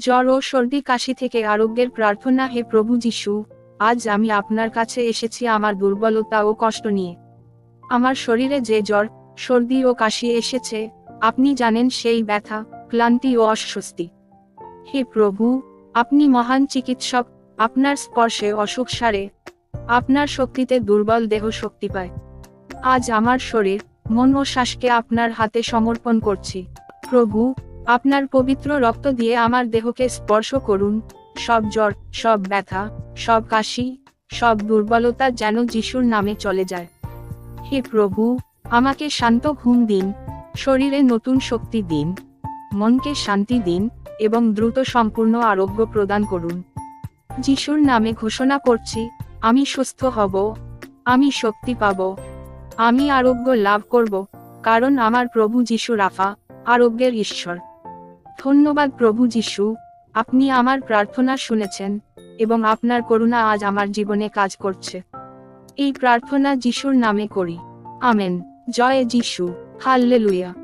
জ্বর ও সর্দি কাশি থেকে আরোগ্যের প্রার্থনা হে প্রভু যিশু। আজ আমি আপনার কাছে এসেছি আমার দুর্বলতা ও কষ্ট নিয়ে। আমার শরীরে যে জ্বর, সর্দি ও কাশি এসেছে, আপনি জানেন সেই ব্যথা, ক্লান্তি ও অস্বস্তি। হে প্রভু, আপনি মহান চিকিৎসক, আপনার স্পর্শে অসুখ সারে, আপনার শক্তিতে দুর্বল দেহ শক্তি পায়। আজ আমার শরীর, মন ও শ্বাসকে আপনার হাতে সমর্পণ করছি। প্রভু আপনার পবিত্র রক্ত দিয়ে আমার দেহকে স্পর্শ করুন। সব জ্বর, সব ব্যথা, সব কাশি, সব দুর্বলতা যেন যিশুর নামে চলে যায়। হে প্রভু, আমাকে শান্ত ঘুম দিন। শরীরে নতুন শক্তি দিন। মনকে শান্তি দিন এবং দ্রুত সম্পূর্ণ আরোগ্য প্রদান করুন। যিশুর নামে ঘোষণা করছি, আমি সুস্থ হব, আমি শক্তি পাব, আমি আরোগ্য লাভ করব, কারণ আমার প্রভু যিশু রাফা, আরোগ্যের ঈশ্বর। ধন্যবাদ প্রভু যিশু, আপনি আমার প্রার্থনা শুনেছেন, এবং আপনার করুণা আজ আমার জীবনে কাজ করছে। এই প্রার্থনা যিশুর নামে করি। আমেন। জয় যিশু। হাল্লেলুয়া।